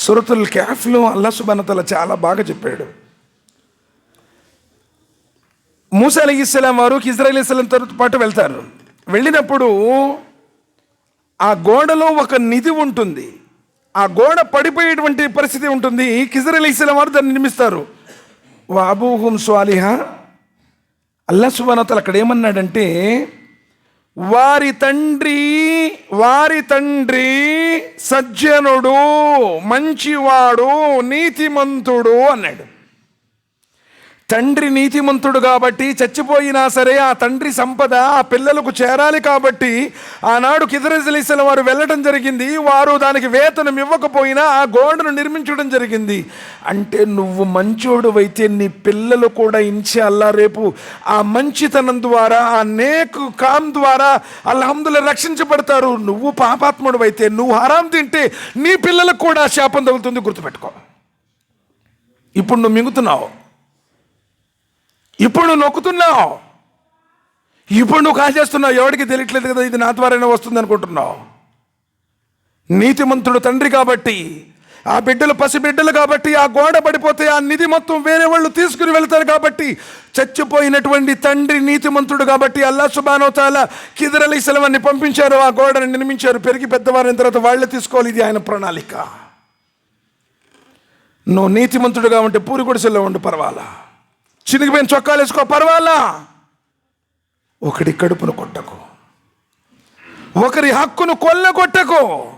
సురతుల్ క్యాఫ్లో అల్లాసుబానతల చాలా బాగా చెప్పాడు. మూసా అలీ ఇస్లాం వారు ఇజ్రాయల్ ఇస్లాంతో పాటు వెళ్తారు. వెళ్ళినప్పుడు ఆ గోడలో ఒక నిధి ఉంటుంది. ఆ గోడ పడిపోయేటువంటి పరిస్థితి ఉంటుంది. కిజర్ ఇస్లాం వారు దాన్ని నిర్మిస్తారు వాబూహుం స్వాలిహా. అల్లా సుబానతలు అక్కడ ఏమన్నాడంటే వారి తండ్రి వారి తండ్రి సజ్జనుడు మంచివాడు నీతిమంతుడు అన్నాడు. తండ్రి నీతిమంతుడు కాబట్టి చచ్చిపోయినా సరే ఆ తండ్రి సంపద ఆ పిల్లలకు చేరాలి కాబట్టి ఆనాడు కిదరజలీసిన వారు వెళ్ళటం జరిగింది. వారు దానికి వేతనం ఇవ్వకపోయినా ఆ గోడను నిర్మించడం జరిగింది. అంటే నువ్వు మంచోడు అయితే నీ పిల్లలు కూడా ఇన్షాల్లా రేపు ఆ మంచితనం ద్వారా ఆ నేకు కామ్ ద్వారా అల్హమ్దుల్లా రక్షించబడతారు. నువ్వు పాపాత్ముడు అయితే నువ్వు హరాం తింటే నీ పిల్లలకు కూడా శాపం తగులుతుంది. గుర్తుపెట్టుకో. ఇప్పుడు నువ్వు మింగుతున్నావు. ఇప్పుడు నువ్వు నొక్కుతున్నావు. ఇప్పుడు నువ్వు కాజేస్తున్నావు ఎవరికి తెలియట్లేదు కదా ఇది నా ద్వారానే వస్తుంది అనుకుంటున్నావు. నీతిమంతుడు తండ్రి కాబట్టి ఆ బిడ్డలు పసిబిడ్డలు కాబట్టి ఆ గోడ పడిపోతే ఆ నిధి మొత్తం వేరే వాళ్ళు తీసుకుని వెళ్తారు కాబట్టి చచ్చిపోయినటువంటి తండ్రి నీతిమంతుడు కాబట్టి అల్లా సుబానోతాల కిదరలి సెలవన్ని పంపించారు ఆ గోడను నిర్మించారు పెరిగి పెద్దవారిన తర్వాత వాళ్ళే తీసుకోవాలి ఇది ఆయన ప్రణాళిక. నువ్వు నీతిమంతుడుగా ఉంటే పూరి గుడిసెల్లో ఉండు పర్వాలా. చినిగిపోయిన చొక్కాలు వేసుకో పర్వాలా? ఒకడి కడుపును కొట్టకు. ఒకరి హక్కును కొల్లగొట్టకు.